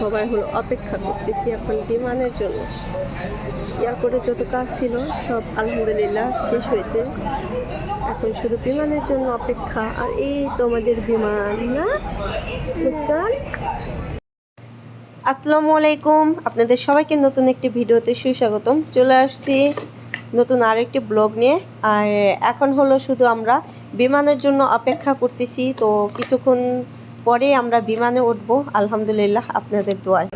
সবাই হলো অপেক্ষা করতেছি এখন বিমানের জন্য। এয়ারপোর্টে যত কাজ ছিল, সব আলহামদুলিল্লাহ শেষ হয়েছে। এখন শুধু বিমানের জন্য অপেক্ষা, আর এই তোমাদের বিমান, না? মুস্কান আসসালামু আলাইকুম। আপনাদের সবাইকে নতুন একটি ভিডিওতে সুস্বাগতম। চলে আসছি নতুন আরেকটি ব্লগ নিয়ে। আর এখন হলো শুধু আমরা বিমানের জন্য অপেক্ষা করতেছি। তো কিছুক্ষণ পরে আমরা বিমানে উঠবো। আলহামদুলিল্লাহ আপনাদের দোয়ায়।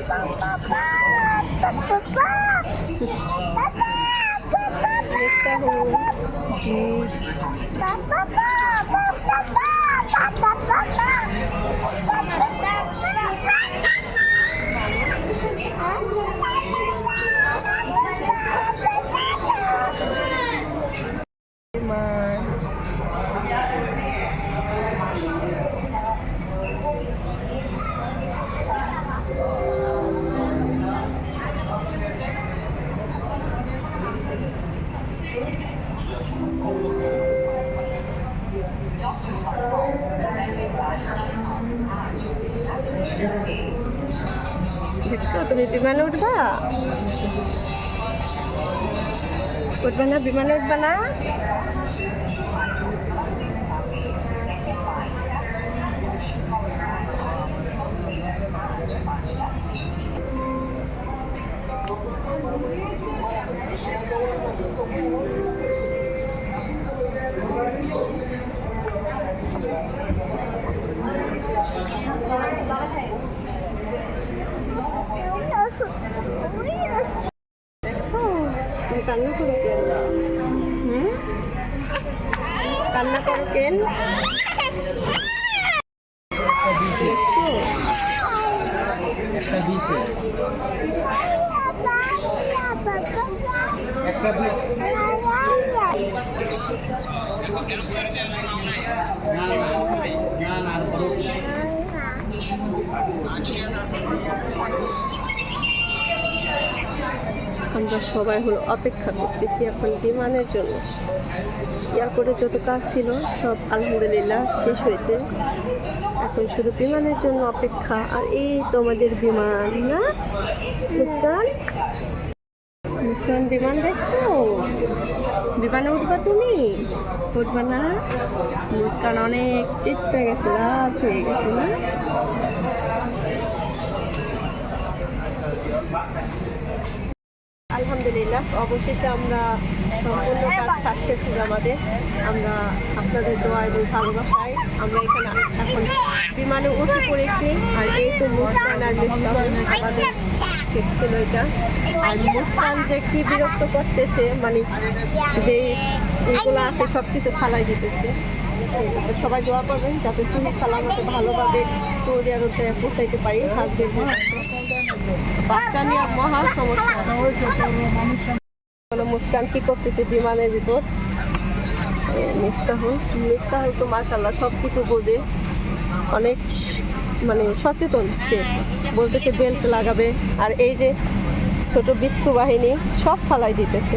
দেখছ তুমি বিমানে উঠবা? উঠবা না বিমানে উঠবা না? দেখছ কান্না করো কেন হুম কান্না করো কেন দেখছ একটা দিছে একটা দিছে না না না আর বড় আমরা সবাই হলো অপেক্ষা করতেছি এখন বিমানের জন্য। এয়ারপোর্টে যত কাজ ছিল, সব আলহামদুলিল্লাহ শেষ হয়েছে। এখন শুধু বিমানের জন্য অপেক্ষা, আর এই তোমাদের বিমান, না? মুস্কান? মুস্কান, বিমান দেখছ? বিমানে উঠবা তুমি? উঠবা না? মুস্কান অনেক চিত্তে গেছে, রাত হয়ে গেছে, না? অবশেষে আমরা সম্পূর্ণ কাজ সাকসেস হলো আমাদের। আমরা আপনাদের দোয়া এবং ভালোবাসায় আমরা এখানে এখন বিমানে উঠে পড়েছি। আর এই তো মুস্কান আর আমাদের ছিল এটা। আর মুস্কান যে কি বিরক্ত করতেছে মানে যে এগুলো আছে সব কিছু ফালাই দিতেছে। সবাই দোয়া করবেন, যাতে সুন্দর সালামতে ভালোভাবে সৌদি আরবে পৌঁছাইতে পারি। হাজবেন্ড বাচ্চা নিয়ে মহা সমস্যা। মুস্কান কি করতেছে বিমানের ভিতর? মিফতাহুল মিফতাহুল তো মাশাল্লাহ সব কিছু বোঝে। অনেক মানে সচেতন সে। বলতেছে বেল্ট লাগাবে। আর এই যে ছোট বিচ্ছু বাহিনী সব ফালাই দিতেছে।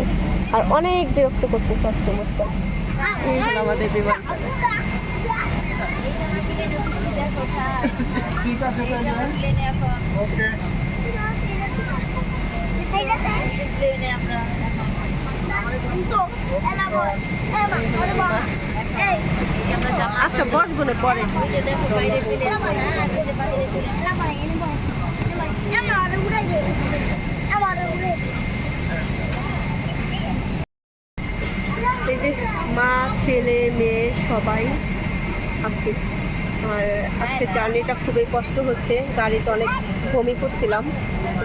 আর অনেক বিরক্ত করতেছে আজকে মুস্কান এই হলো আমাদের বিমান ঠিক আছে ওকে আচ্ছা বসগুলো পরে। এই যে মা, ছেলে, মেয়ে, সবাই আছে। আর আজকে জার্নিটা খুবই কষ্ট হচ্ছে। গাড়িতে অনেক বমি করছিলাম।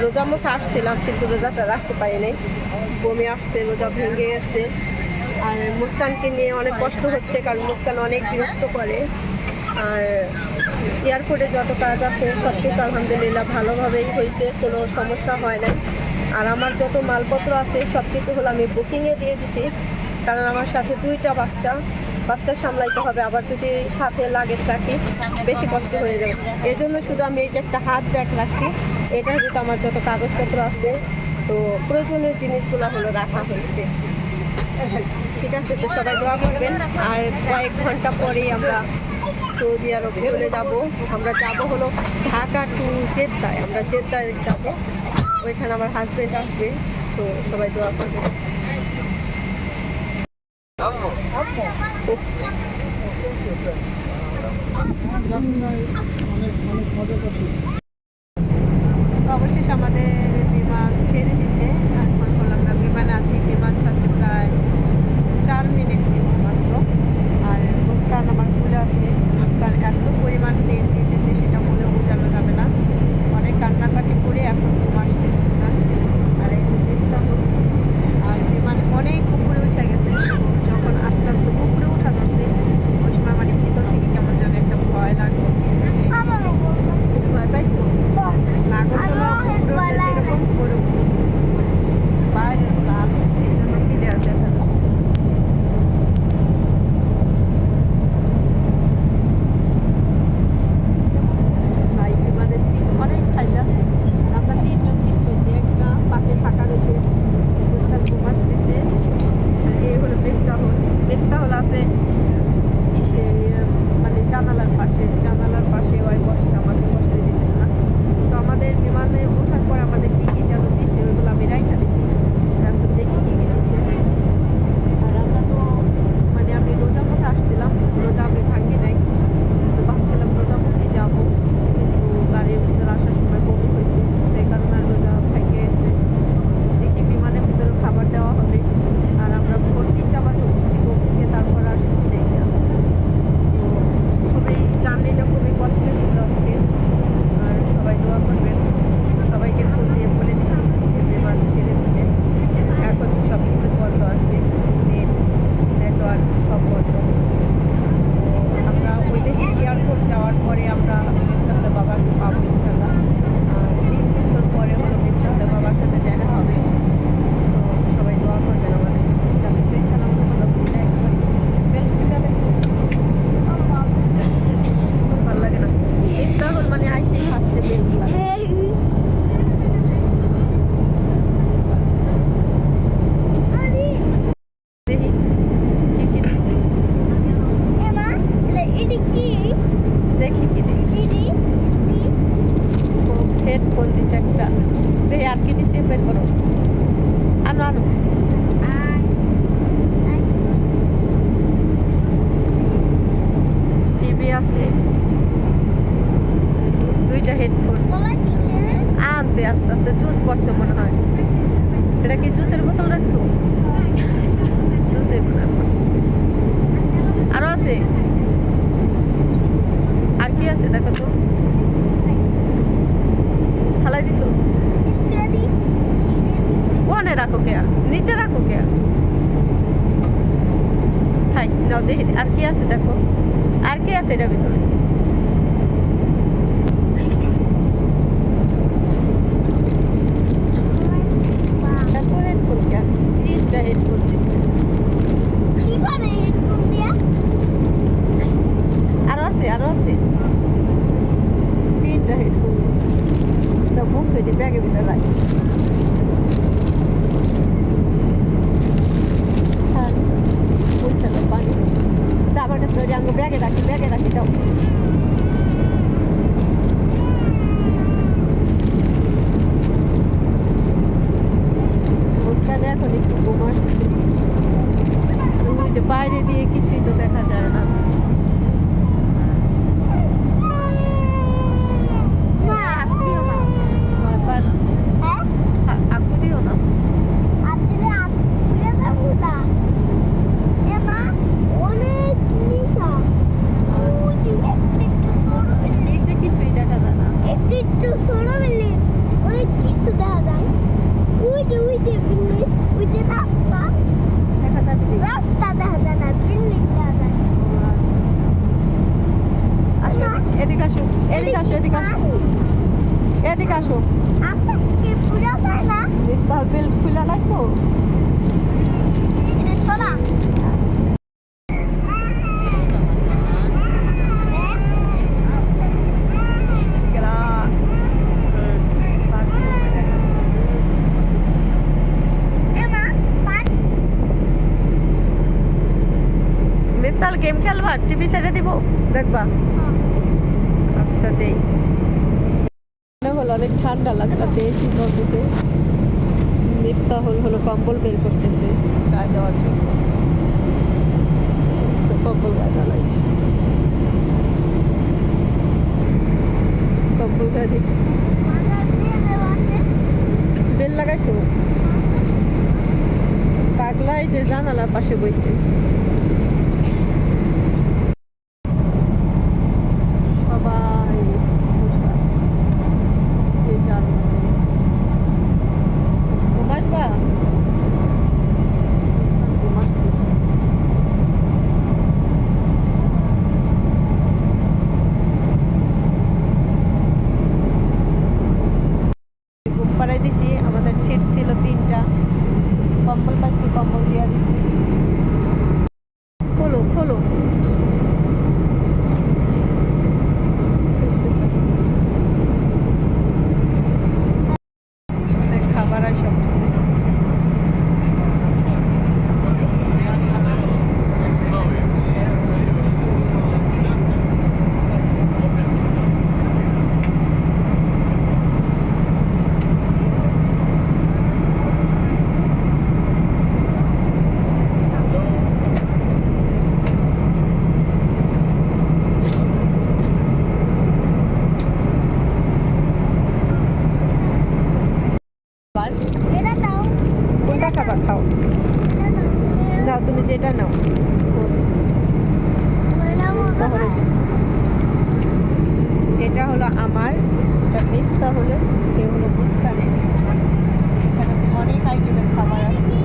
রোজা মুখে আসছিলাম, কিন্তু রোজাটা রাখতে পারি পারিনি। বমি আসছে, রোজা ভেঙে গেছে। আর মুস্কানকে নিয়ে অনেক কষ্ট হচ্ছে, কারণ মুস্কান অনেক বিরক্ত করে। আর এয়ারপোর্টে যত কাজ আছে সব কিছু আলহামদুলিল্লাহ ভালোভাবেই হয়েছে, কোনো সমস্যা হয় নাই। আর আমার যত মালপত্র আছে সব কিছু হলো আমি বুকিংয়ে দিয়ে দিছি, কারণ আমার সাথে দুইটা বাচ্চা। বাচ্চা সামলাইতে হবে আবার যদি সাথে লাগেজ রাখি বেশি কষ্ট হয়ে যাবে। এই জন্য শুধু আমি এই যে একটা হাত ব্যাগ রাখছি এটা যেহেতু আমার যত কাগজপত্র আছে তো প্রয়োজনীয় জিনিসগুলো হলো রাখা হয়েছে। ঠিক আছে তো সবাই দোয়া করবেন। আর কয়েক ঘণ্টা পরেই আমরা সৌদি আরব চলে যাব। আমরা যাব হলো ঢাকা টু জেদ্দায়। আমরা জেদ্দায় যাব। ওইখানে আমার হাজব্যান্ড আসবে তো সবাই দোয়া করবেন। অবশেষে আমাদের বিমান ছেড়ে দিচ্ছে দেখি। কি দিছি। হেডফোন দিছে একটা। দেখি আর কি দিছে? বের করো। আনো আনো। রাখো কে থাই দাও দেখি আর কি আছে দেখো? আর কি আছে এটা ভিতরে? বাইরে দিয়ে কিছু এদিকে আসো এদিকে আসো এদিকে আসো। এদিকে আসো। তার বেল্ট খুলে লাগছো মিফতাল গেম খেলবা? টিভি ছেড়ে দিব? দেখবা? দেই হলো অনেক ঠান্ডা লাগতেছে এসি চলতেছে মিফতাহুল হলো কম্বল বের করতেছে। গায়ে দেওয়ার জন্য। তো কম্বল গায়ে দেওয়া কম্বল গায়ে দিছি বেল লাগাইছো পাগলাই যে জানালার পাশে বইছে সবাই বসে আছে যে যার মতো ঘুমাসবা ঘুমাসতেছে ঘুম পাড়াই দিছি আমাদের সিট ছিল তিনটা কম্বল পাইছি কম্বল দিয়া দিছি খোলো খোলো হইছে তো। আমাদের খাবার আর সব কিছু। এটা কোনটা খাবার খাও দাও। নাও তুমি যেটা নাও। এটা হলো আমার। এটা মিথ্যা হলো কেউ হলো মুস্কানে এখানে অনেক আইটেমের খাবার আছে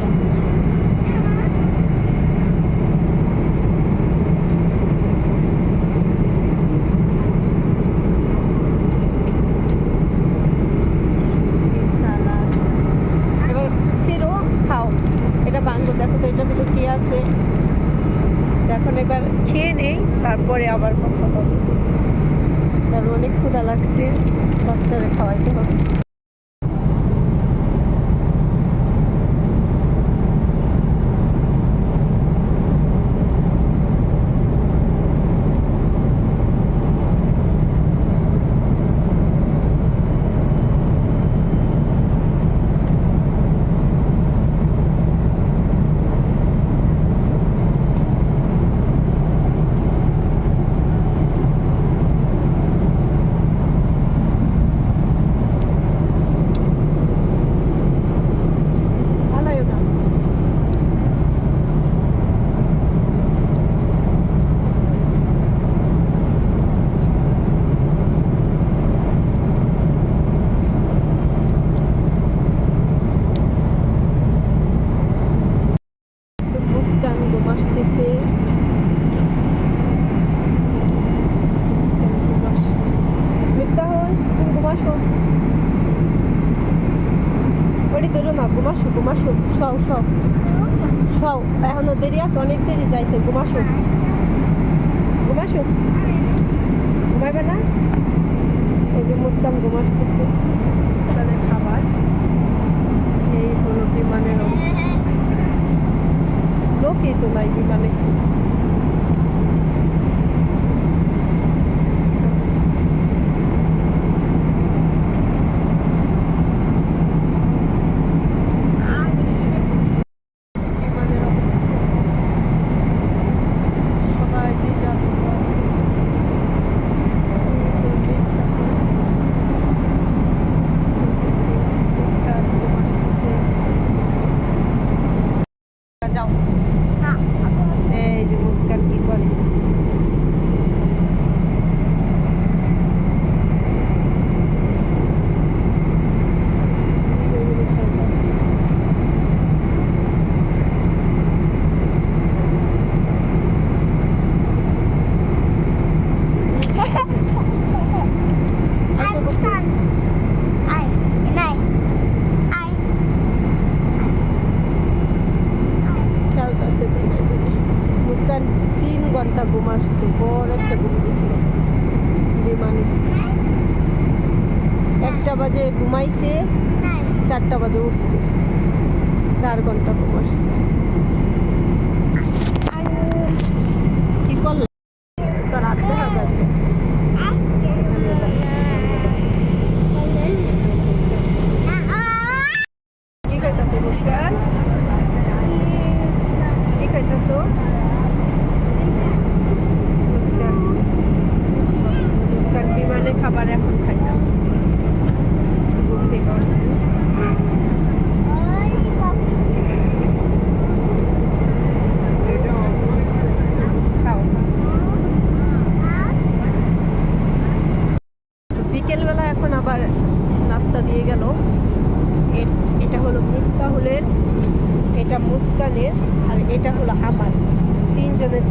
সালাদ এবার সিরো খাও এটা বাঙ্গো দেখো তো এটার ভিতরে কি আছে এখন এবার খেয়ে নেই তারপরে আবার কথা বলে অনেক ক্ষুধা লাগছে বাচ্চারা খাওয়াইতে হবে পালাইও না তো মুস্কান ঘুম আসতেছে মুস্কান ঘুম আস মিফতাহুল তুমি ঘুম আসো ওটি ধরো না ঘুমাসো ঘুমাসো সও সও সও অনেক দেরি যাইতে, ঘুমাসো। ঘুমাসো? ঘুমাইবে না? এই যে মুসকান ঘুমাসতেছে মুসকানের খাবার। এই হলো বিমানের অবস্থা। লোকই তো নাই বিমানে।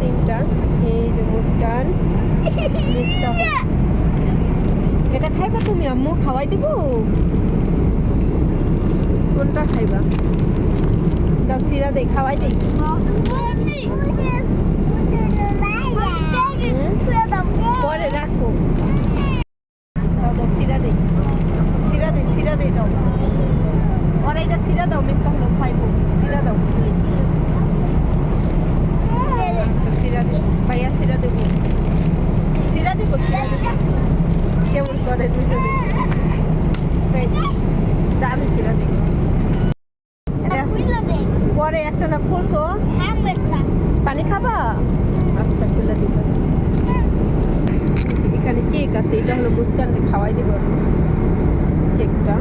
তিনটা, এই যে মুস্কান। এটা খাইবা তুমি, আম্মু? খাওয়াই দিব? কোনটা খাইবা? দাও, চিরা দেই, খাওয়াই দেই। পরে রাখো। দাও দেই। চিরা দেই চিরা দেই, দাও। এটা চিরা দাও মিফতাহ লোক খাইবো দাও আচ্ছা চিরা দেবো ভাইয়া চিরা দেবো চিরা দেবো চিরা দেবো কেমন করে দামি চিরা দেবো পরে একটা না খুলছো? পানি খাবা? আচ্ছা খুলে দিব এখানে কেক আছে এটা হলো মুস্কানকে খাওয়াই দিব। কেকটা।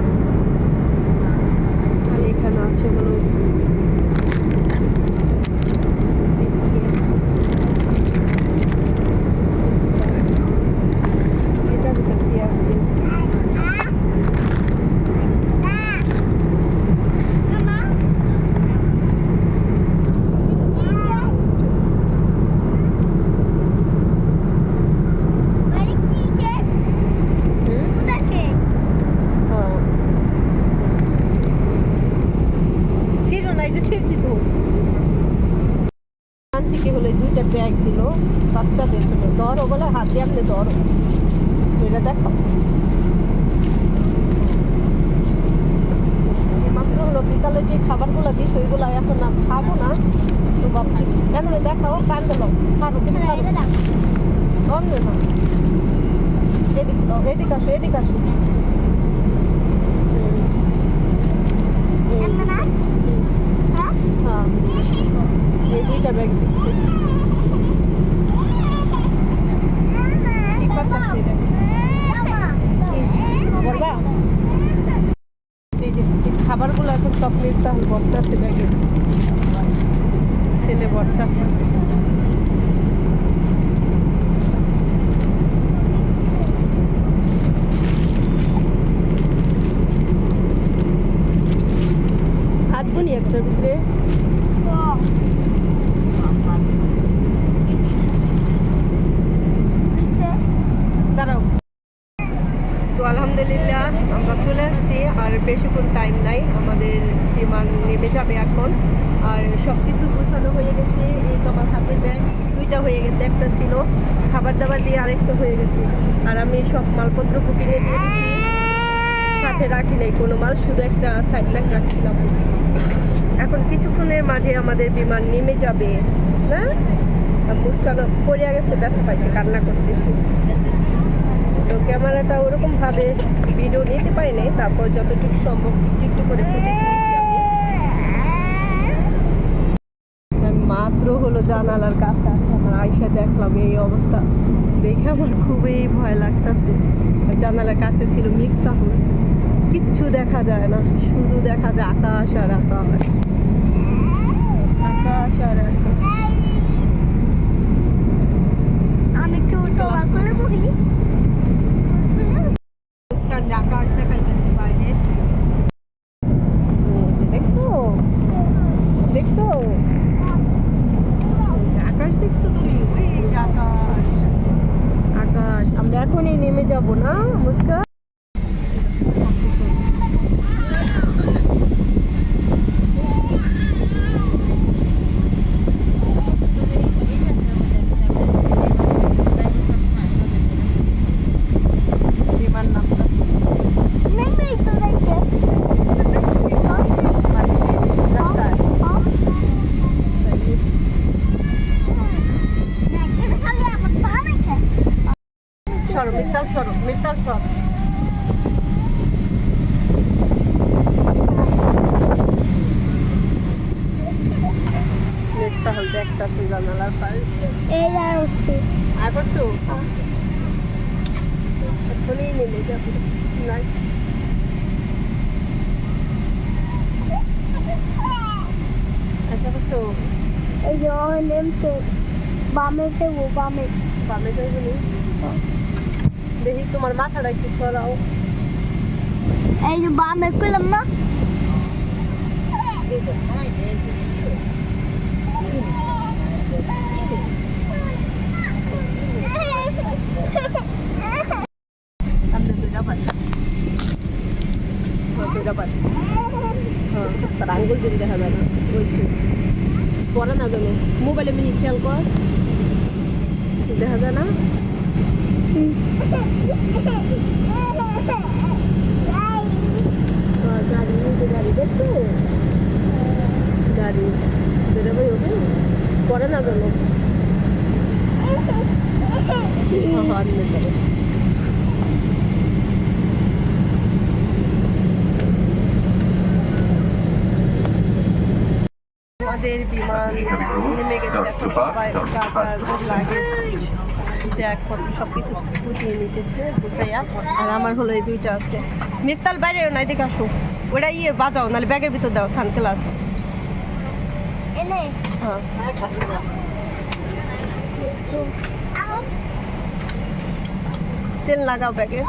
আর এখানে আছে হলো বিস্কিট এটার ভিতর কি আছে হুম হ্যাঁ ছিল না এই যে ছিড়ছি তো ওখান থেকে হলো দুইটা ব্যাগ দিল বাচ্চাদের জন্য। ধরো বলে হাত দিয়ে আপনি ধরো এটা দেখো। মাত্র হলো বিকালে যে খাবারগুলো দিস ওইগুলো এখন না খাব না। তো ভাবতেছি এমনি দেখাও? কান দিল ছাড়ো কিন্তু ছাড়ো। অন্য না এদিকে এদিকে আসো এদিকে আসো। হুম। হ্যাঁ। দুইটা ব্যাগ দিচ্ছি খাবারগুলো এখন সব নিতে হবে বর্তাছে ছেলে বর্তাছে হাত বুনি একটার ভিতরে দাঁড়াও তো আলহামদুলিল্লাহ আমরা চলে আসছি আর বেশিক্ষণ টাইম নাই আমাদের বিমান নেমে যাবে এখন আর সব কিছু গুছানো হয়ে গেছে, এই তো আমার হাতের ব্যাগ দুইটা হয়ে গেছে, একটা ছিল। খাবার দাবার দিয়ে আরেকটা হয়ে গেছে। আর আমি সব মালপত্র বুকিংয়ে দিয়ে দিচ্ছি সাথে রাখি নাই কোনো মাল, শুধু একটা সাইড ব্যাগ রাখছিলাম। এখন কিছুক্ষণের মাঝে আমাদের বিমান নেমে যাবে। না? মুস্কানো পড়িয়া গেছে, ব্যথা পাইছে, কান্না করতেছি। তো ক্যামেরাটা ওরকমভাবে ভিডিও নিতে পারি নাই তারপর যতটুকু সম্ভব একটু একটু করে ফুটেজ নিচ্ছি আমি। আমি মাত্র হলো জানালার কাছে আসলাম আর আইসা দেখলাম এই অবস্থা। দেখে আমার খুবই ভয় লাগতেছে। জানালার কাছে ছিল মিথ্যা কিচ্ছু দেখা যায় না শুধু দেখা যায় আকাশ আর আকাশ। আকাশ আর আকাশ। আমি একটু তোমার কোলে বহি सेम सेम বামে সে ও বামে বামে যাইব নি দেখি তোমার মাথাটা একটু সরাও এই যে বামে করলাম না আমরা দুটা পারি দুটা পারি হ্যাঁ তার আঙ্গুল যদি দেখা যায় না মোবাইলে মিনিট খেয়াল কর দেখা যায় না? গাড়ি গাড়ি গাড়ি বেরোবে পরে না? জানো হ্যাঁ হ্যাঁ যার লাগেজ ব্যাগপত্র সব কিছু গুছিয়ে নিতেছে গুছাইয়া। আর আমার হলো এই দুইটা আছে। মিফতাল বাইরে নাই দেখে আসো। ওটা ইয়ে বাজাও নাহলে ব্যাগের ভিতর দাও সানগ্লাস এনে। হ্যাঁ। চেন লাগাও ব্যাগে।